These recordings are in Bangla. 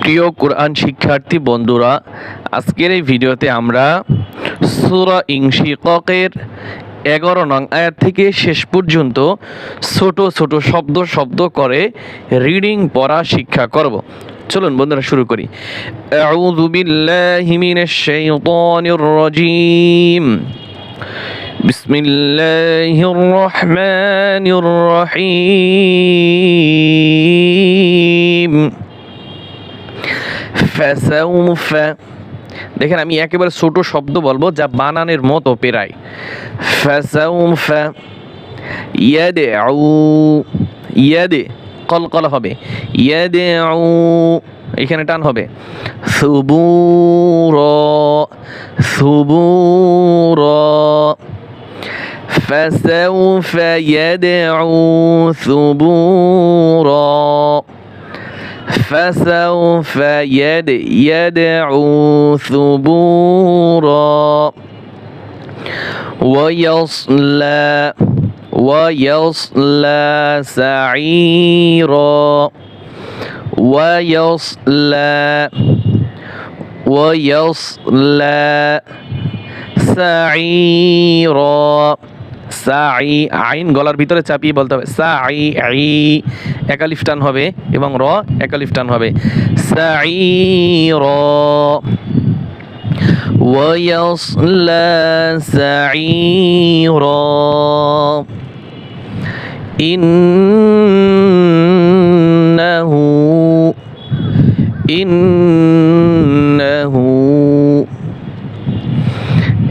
প্রিয় কোরআন শিক্ষার্থী বন্ধুরা, আজকের এই ভিডিওতে আমরা সুরা ইংশিকের এগারো নং আয়ার থেকে শেষ পর্যন্ত ছোট ছোট শব্দ শব্দ করে রিডিং পড়া শিক্ষা করব। চলুন বন্ধুরা, শুরু করি। আউযু বিল্লাহি মিনাশ শাইতানির الرحيم فسوف দেখেন আমি একেবারে ছোট শব্দ বলবো যা বানানের মতো পেরাই فسوف يدعو ইয়াদে কলকল হবে ইয়াদউ এখানে টান হবে সুবুর সুবুর فسوف يدعو ثبورا فسوف يد يدعو ثبورا ويصلى ويصلى سعيرا ويصلى ويصلى سعيرا সাই আইন গলার ভিতরে চাপিয়ে বলতে হবে সাই আই একালিফ টান হবে এবং র একালিফ টান হবে সাই র ويصلى سعيرا إنه إنه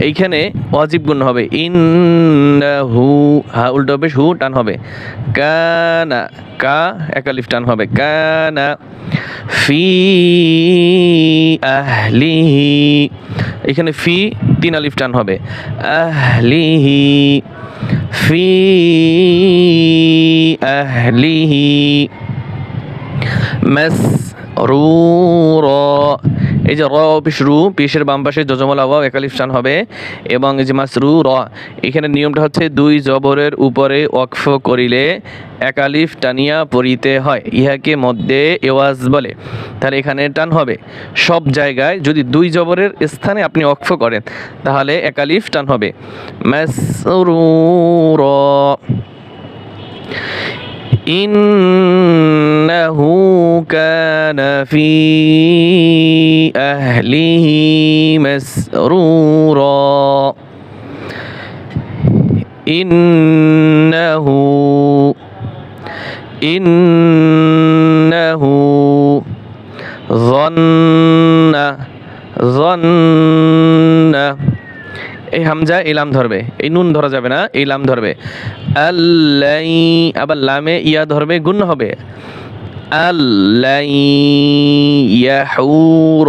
এইখানে ওয়াজিব গুণ হবে। ইন হু হা উল্টো হবে হু টান হবে। কানা, কা, একালিফ টান হবে। কানা ফি আহলিহি এখানে ফি তিন আলিফ টান হবে। আহলিহি, ফি আহলিহি, মাস রুর এই যে র, পিস রু, পিসের বাম পাশে যজমল আওয়াও একালিফ টান হবে। এবং এই যে মাসরু র এখানে নিয়মটা হচ্ছে দুই জবরের উপরে ওয়াকফ করিলে একালিফ টানিয়া পড়িতে হয়। ইহাকে মধ্যে এওয়াজ বলে। তাহলে এখানে টান হবে। সব জায়গায় যদি দুই জবরের স্থানে আপনি ওয়াকফ করেন, তাহলে একালিফ টান হবে। মাসরুর إنه كان في أهله مسرورا. إنه إنه ظن ظن এই হামজা এই লাম ধরবে এই নুন ধরা যাবে না এই লাম ধরবে আল্লাই আবার লামে ইয়া ধরবে গুণ হবে আল্লাই ইয়াহুর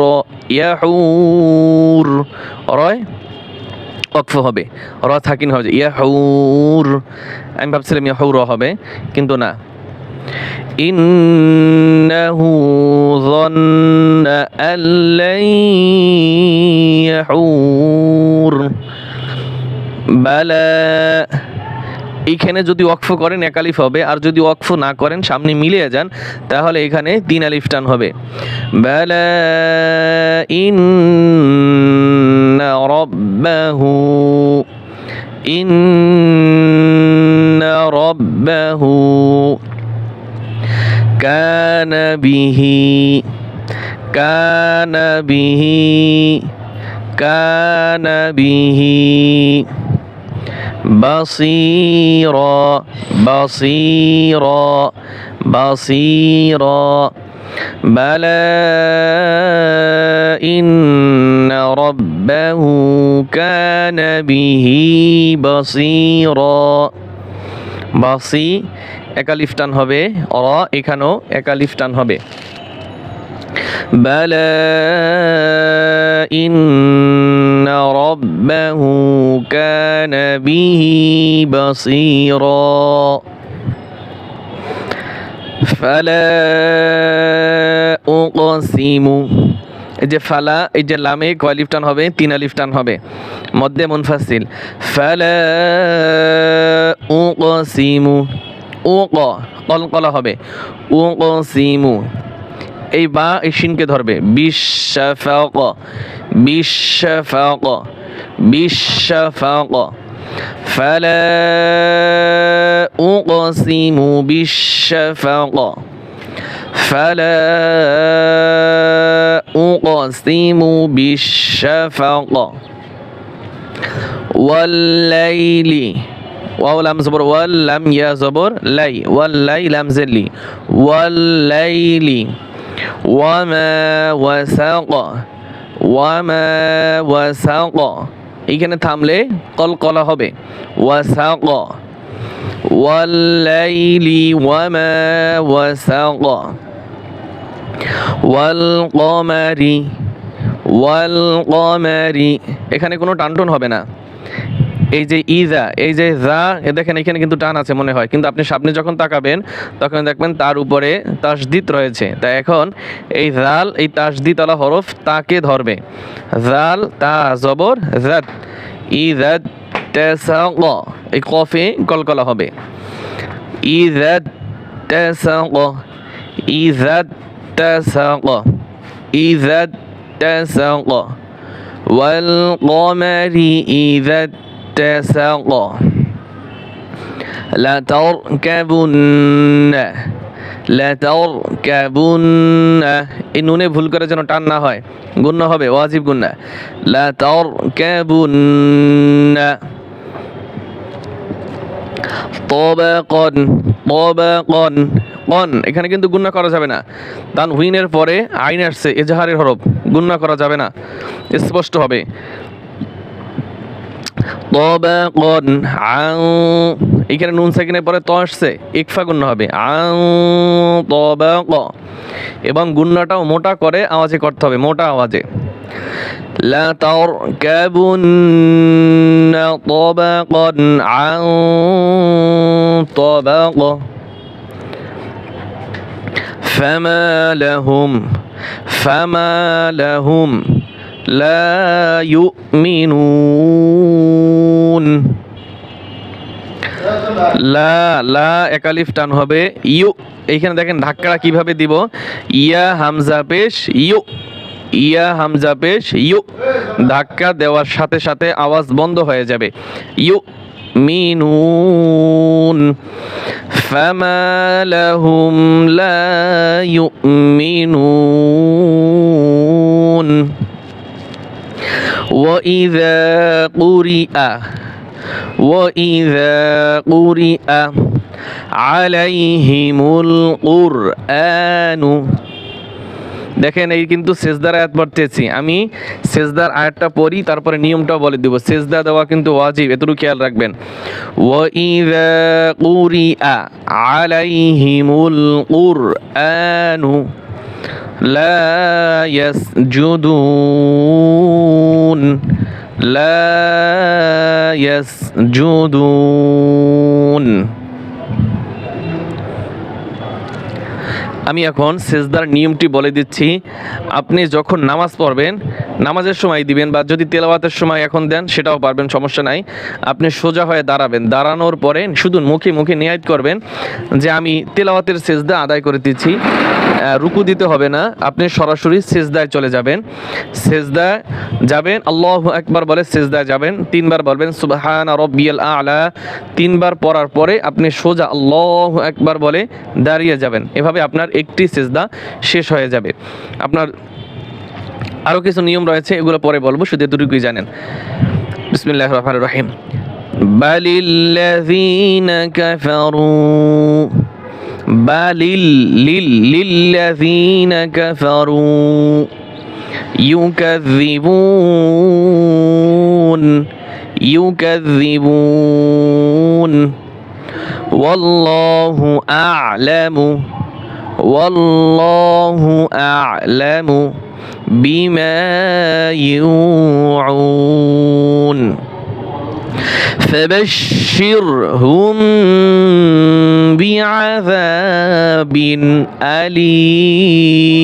ইয়াহুর রয় অক্ফ হবে র থাকিন হবে ইয়াহুর আমি ভাবছিলাম ইয়াহুর হবে কিন্তু না إنه ظن أن لن يحور বালা। এইখানে যদি ওয়াকফ করেন, এক আলিফ হবে। আর যদি ওয়াকফ না করেন, সামনে মিলিয়ে যান, তাহলে এখানে তিন আলিফ টান হবে। বালা কানা বিহি। কানা বিহি। بصيرا بصيرا بصيرا بلى إن ربه كان به بصيرا বাসি একালিফ টান হবে অ এখানেও একালিফ টান হবে বালা إن به بصيرا فلا أقسم এই যে ফালা এই যে লামে কয় আলিফ টান হবে তিন আলিফ টান হবে মধ্যে মুনফাসিল ফালা উকসিমু উক কলকলা হবে উকসিমু এই বা এই শিনকে ধরবে বিশ্বফাক বিশ্বফাক বিশ্বফাক فلا أقسم بالشفق فلا أقسم بالشفق والليل واو لام زبر ولم يا زبر لي والليل لام زلي والليل وما وسق وما وسق. এইখানে থামলে কলকলা হবে। ওয়াসাক ওয়াল লাইলি ওয়ামা ওয়াসাক ওয়াল কমারি ওয়াল কমারি এখানে কোনো টানটন হবে না। এই যে ইজা এই যে জা এ দেখেন এখানে কিন্তু টান আছে মনে হয় কিন্তু আপনি সামনে যখন তাকাবেন তখন দেখবেন তার উপরে তাসদিত রয়েছে তাই এখন এই জাল এই তাসদিতলা হরফ তাকে ধরবে জাল তা জবর জাত ইজাত তাসাক এই কফে কলকলা হবে ইজাত তাসাক ইজাত তাসাক ইজাত তাসাক والقمر إذا اتسق لتركبن لتركبن এই নুনে ভুল করে যেন টান না হয় গুণ্য হবে ওয়াজিব গুন্না لتركبن তবাকন তবাকন কন এখানে কিন্তু গুণনা করা যাবে না তান হুইনের পরে আইন আসছে এজাহারের হরফ গুণনা করা যাবে না স্পষ্ট হবে তবাকন আং এখানে নুন সেকেন্ডের পরে ত আসছে ইকফা গুণ্য হবে আং তবাক এবং গুণ্যটাও মোটা করে আওয়াজে করতে হবে মোটা আওয়াজে لتركبن طبقا عن طبق فما لهم فما لهم لا يؤمنون লা লা একালিফ টান হবে ইউ এইখানে দেখেন ধাক্কাটা কিভাবে দিব ইয়া হামজা পেশ ইউ ইয়া হামজা পেশ ইউ ধাক্কা দেওয়ার সাথে সাথে আওয়াজ বন্ধ হয়ে যাবে ইউ মিনুন ফামা লাহুম লা ইউমিনুন وإذا قرئ وإذا قرئ عليهم القرآن দেখেন এই কিন্তু সেজদার আয়াত পড়তেছি আমি সেজদার আয়াতটা পড়ি তারপরে নিয়মটাও বলে দিব সেজদা দেওয়া কিন্তু ওয়াজিব এতটুকু খেয়াল রাখবেন ওয়াইদা কুরিআ আলাইহিমুল কুরআনু লা ইয়াসজুদুন লা ইয়াসজুদুন আমি এখন সেজদার নিয়মটি বলে দিচ্ছি। আপনি যখন নামাজ পড়বেন, নামাজের সময় দিবেন বা যদি তেলাওয়াতের সময় এখন দেন, সেটাও পারবেন, সমস্যা নাই। আপনি সোজা হয়ে দাঁড়াবেন। দাঁড়ানোর পরে শুধু মুখে মুখে নিয়াত করবেন যে আমি তেলাওয়াতের সেজদা আদায় করে দিচ্ছি। রুকু দিতে হবে না। আপনি সরাসরি সেজদায় চলে যাবেন। সেজদায় যাবেন, আল্লাহ একবার বলে সেজদায় যাবেন। তিনবার বলবেন, সুবহান রব্বিয়াল আলা। তিনবার পড়ার পরে আপনি সোজা আল্লাহ একবার বলে দাঁড়িয়ে যাবেন। এভাবে আপনার একটি সেজদা শেষ হয়ে যাবে আপনার আরও কিছু নিয়ম রয়েছে এগুলো পরে বলবো শুধু এতটুকুই জানেন বিসমিল্লাহ রহমান রহিম বালিল্লাযীন কাফারু বালিল লিল লিল্লাযীন কাফারু يكذبون يكذبون والله أعلم والله أعلم بما يوعون. فبشرهم بعذاب أليم.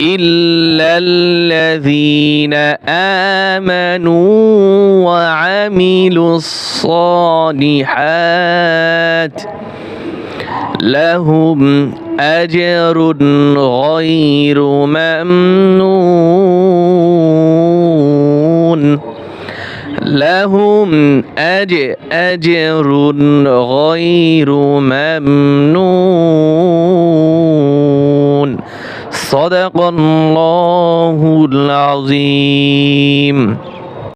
إلا الذين آمنوا وعملوا الصالحات لهم أجر غير ممنون. لهم أج أجر غير ممنون. صدق الله العظيم.